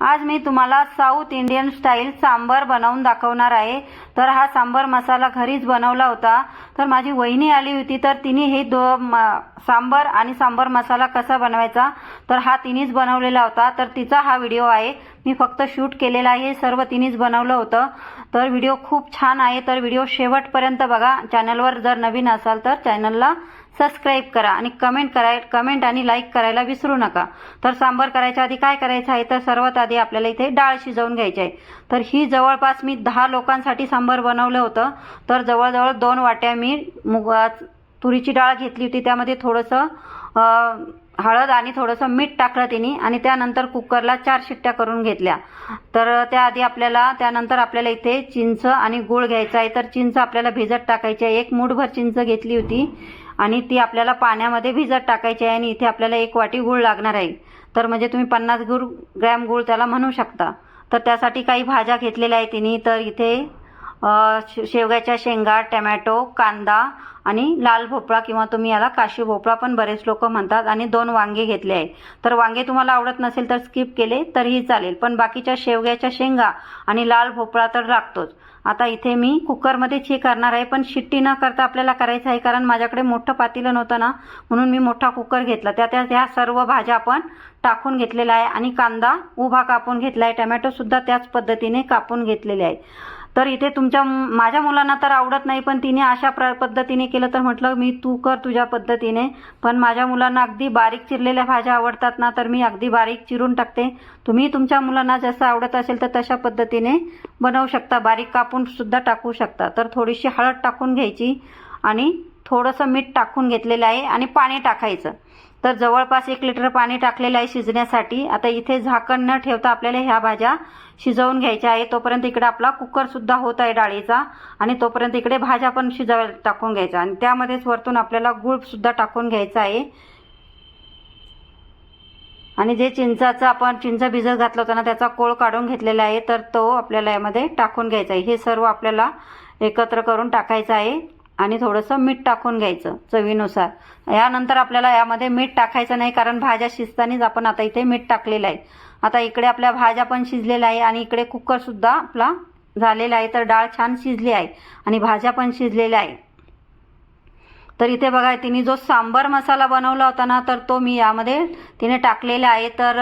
आज मी तुम्हाला south Indian style sambar बनवून दाखवणार आहे. तर हा सांबर मसाला घरीच बनवला होता. तर माझी वहिनी आली होती तर तिने हे दो म- सांबर आणि सांबर मसाला कसा बनवायचा तर हा तिनेच बनवलेला होता. तर तिचा हा व्हिडिओ आहे. मी फक्त शूट केलेला आहे हे सर्व तिनेच बनवलं होतं. तर व्हिडिओ खूप छान आहे. तर व्हिडिओ शेवटपर्यंत बघा. चॅनलवर जर नवीन असाल तर चॅनलला सबस्क्राईब करा आणि कमेंट कराय कमेंट आणि लाईक करायला विसरू नका. तर सांबर करायच्या आधी काय करायचं आहे? तर सर्वात आधी आपल्याला इथे डाळ शिजवून घ्यायची आहे. तर ही जवळपास मी दहा लोकांसाठी सांबार बनवलं होतं. तर जवळजवळ दोन वाट्या मी मुगा तुरीची डाळ घेतली होती. त्यामध्ये थोडंसं हळद आणि थोडंसं मीठ टाकलं तिने आणि त्यानंतर कुकरला चार शिट्ट्या करून घेतल्या. तर त्याआधी आपल्याला त्यानंतर आपल्याला इथे चिंच आणि गूळ घ्यायचा आहे. तर चिंच आपल्याला भिजत टाकायची आहे. एक मूठभर चिंच घेतली होती. आणि ती आपल्याला पाण्यामध्ये भिजत टाकायची आहे आणि इथे आपल्याला एक वाटी गूळ लागणार आहे. तर म्हणजे तुम्ही पन्नास गुळ ग्रॅम गूळ त्याला म्हणू शकता. तर त्यासाठी काही भाज्या घेतलेल्या आहे तिने तर इथे शेवग्याच्या शेंगा टमॅटो कांदा आणि लाल भोपळा किंवा तुम्ही याला काशी भोपळा पण बरेच लोक म्हणतात आणि दोन वांगे घेतले आहे तर वांगे तुम्हाला आवडत नसेल तर स्किप केले तरीही चालेल. पण बाकीच्या शेवग्याच्या शेंगा आणि लाल भोपळा तर लागतोच. आता इथे मी कुकरमध्येच हे करणार आहे पण शिट्टी न करता आपल्याला करायचं आहे कारण माझ्याकडे मोठं पातेलं नव्हतं ना म्हणून मी मोठा कुकर घेतला. त्या त्या ह्या सर्व भाज्या आपण टाकून घेतलेल्या आहे आणि कांदा उभा कापून घेतला आहे टमॅटोसुद्धा त्याच पद्धतीने कापून घेतलेले आहे तर इथे तुमच्या माझ्या मुलांना तर आवडत नाही पण तिने अशा प्र पद्धतीने केलं तर म्हटलं मी तू कर तुझ्या पद्धतीने पण माझ्या मुलांना अगदी बारीक चिरलेल्या भाज्या आवडतात ना तर मी अगदी बारीक चिरून टाकते. तुम्ही तुमच्या मुलांना जसं आवडत असेल तर तशा पद्धतीने बनवू शकता बारीक कापून सुद्धा टाकू शकता. तर थोडीशी हळद टाकून घ्यायची आणि थोडंसं मीठ टाकून घेतलेलं आहे आणि पाणी टाकायचं. तर जवळपास एक लिटर पाणी टाकलेलं आहे शिजण्यासाठी. आता इथे झाकण न ठेवता आपल्याला ह्या भाज्या शिजवून घ्यायच्या आहे. तोपर्यंत इकडे आपला कुकरसुद्धा होत आहे डाळीचा आणि तोपर्यंत इकडे भाज्या पण शिजवायला टाकून घ्यायचा. आणि त्यामध्येच वरतून आपल्याला गुळसुद्धा टाकून घ्यायचा आहे. आणि जे चिंचाचं आपण चिंच भिजत घातलं होतं ना त्याचा कोळ काढून घेतलेला आहे. तर तो आपल्याला यामध्ये टाकून घ्यायचा आहे. हे सर्व आपल्याला एकत्र करून टाकायचं आहे. आणि थोडंसं मीठ टाकून घ्यायचं चवीनुसार. यानंतर आपल्याला यामध्ये मीठ टाकायचं नाही कारण भाज्या शिजतानीच आपण आता इथे मीठ टाकलेलं आहे. आता इकडे आपल्या भाज्या पण शिजलेल्या आहे आणि इकडे कुकरसुद्धा आपला झालेला आहे तर डाळ छान शिजली आहे आणि भाज्या पण शिजलेल्या आहे. तर इथे बघा तिने जो सांबर मसाला बनवला होता ना तर तो मी यामध्ये तिने टाकलेला आहे. तर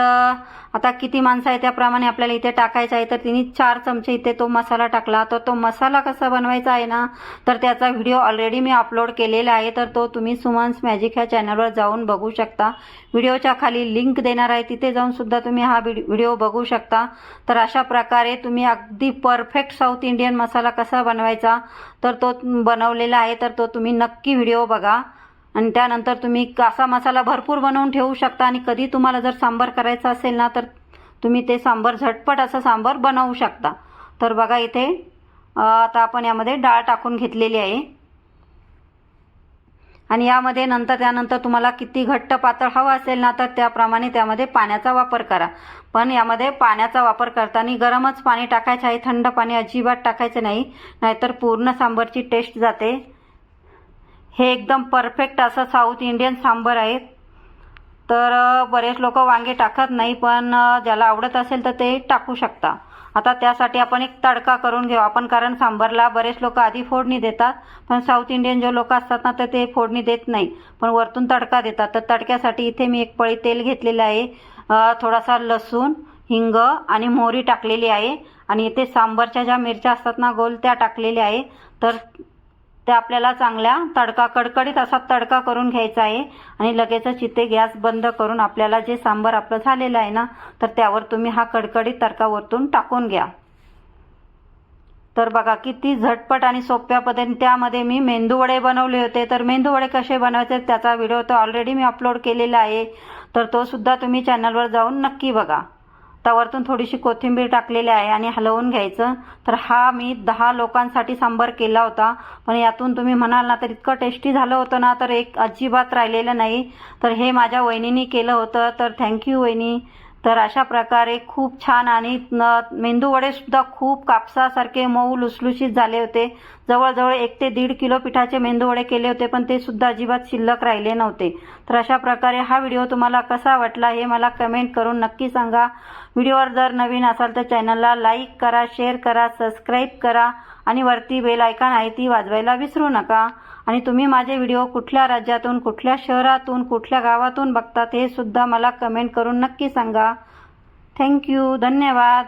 आता किती माणसं आहे त्याप्रमाणे आपल्याला इथे टाकायचं आहे तर तिने चार चमचे इथे तो मसाला टाकला. तर तो मसाला कसा बनवायचा आहे ना तर त्याचा व्हिडिओ ऑलरेडी मी अपलोड केलेला आहे तर तो तुम्ही सुमन्स मॅजिक ह्या चॅनलवर जाऊन बघू शकता. व्हिडिओच्या खाली लिंक देणार आहे तिथे जाऊन सुद्धा तुम्ही हा व्हिडिओ बघू शकता. तर अशा प्रकारे तुम्ही अगदी परफेक्ट साऊथ इंडियन मसाला कसा बनवायचा तर तो बनवलेला आहे तर तो तुम्ही नक्की व्हिडिओ बघा. आणि त्यानंतर तुम्ही कासा मसाला भरपूर बनवून ठेवू शकता आणि कधी तुम्हाला जर सांबार करायचा असेल ना तर तुम्ही ते सांबार झटपट असं सांबार बनवू शकता. तर बघा इथे आता आपण यामध्ये डाळ टाकून घेतलेली आहे. आणि यामध्ये नंतर त्यानंतर तुम्हाला किती घट्ट पातळ हवं असेल ना तर त्याप्रमाणे त्यामध्ये पाण्याचा वापर करा. पण यामध्ये पाण्याचा वापर करताना गरमच पाणी टाकायचं आहे थंड पाणी अजिबात टाकायचं नाही नाहीतर पूर्ण सांबारची टेस्ट जाते. हे एकदम परफेक्ट असं साऊथ इंडियन सांबर आहे तर बरेच लोक वांगे टाकत नाही पण ज्याला आवडत असेल तर ते टाकू शकता. आता त्यासाठी आपण एक तडका करून घेऊ. आपण कारण सांबरला बरेच लोक आधी फोडणी देतात पण साऊथ इंडियन जे लोक असतात ना तर ते फोडणी देत नाही. पण वरतून तडका देतात. तर तडक्यासाठी इथे मी एक पळी तेल घेतलेलं आहे. थोडासा लसूण हिंग आणि मोहरी टाकलेली आहे. आणि इथे सांबरच्या ज्या मिरच्या असतात ना गोल त्या टाकलेल्या आहे. तर त्या आपल्याला चांगल्या तडका कडकडीत असा तडका करून घ्यायचा आहे. आणि लगेचच इथे गॅस बंद करून आपल्याला जे सांबर आपलं झालेलं आहे ना तर त्यावर तुम्ही हा कडकडीत तडका वरतून टाकून घ्या. तर बघा किती झटपट आणि सोप्या पद्धतीने त्यामध्ये मी मेंदूवडे बनवले होते. तर मेंदूवडे कसे बनवायचे त्याचा व्हिडिओ तर ऑलरेडी मी अपलोड केलेला आहे. तर तो सुद्धा तुम्ही चॅनलवर जाऊन नक्की बघा. तर वरतून थोडीशी कोथिंबीर टाकलेली आहे आणि हलवून घ्यायचं. तर हा मी दहा लोकांसाठी सांबार केला होता. पण यातून तुम्ही म्हणाल ना तर इतकं टेस्टी झालं होतं ना तर एक अजिबात राहिलेलं नाही. तर हे माझ्या वहिनीने केलं होतं. तर थँक्यू वहिनी. तर अशा प्रकारे खूप छान आणि मेंदूवडेसुद्धा सुद्धा खूप कापसासारखे मऊ लुसलुशीत झाले होते. जवळजवळ एक ते दीड किलो पिठाचे मेंदूवडे केले होते पण ते सुद्धा अजिबात शिल्लक राहिले नव्हते. तर अशा प्रकारे हा व्हिडिओ तुम्हाला कसा वाटला हे मला कमेंट करून नक्की सांगा. व्हिडिओवर जर नवीन असाल तर चॅनलला लाईक करा शेअर करा सबस्क्राईब करा आणि वरती बेल आयकॉन आहे ती वाजवायला विसरू नका. आणि तुम्ही माझे व्हिडिओ कुठल्या राज्यातून कुठल्या शहरातून कुठल्या गावातून बघतात हे सुद्धा मला कमेंट करून नक्की सांगा. थँक्यू धन्यवाद.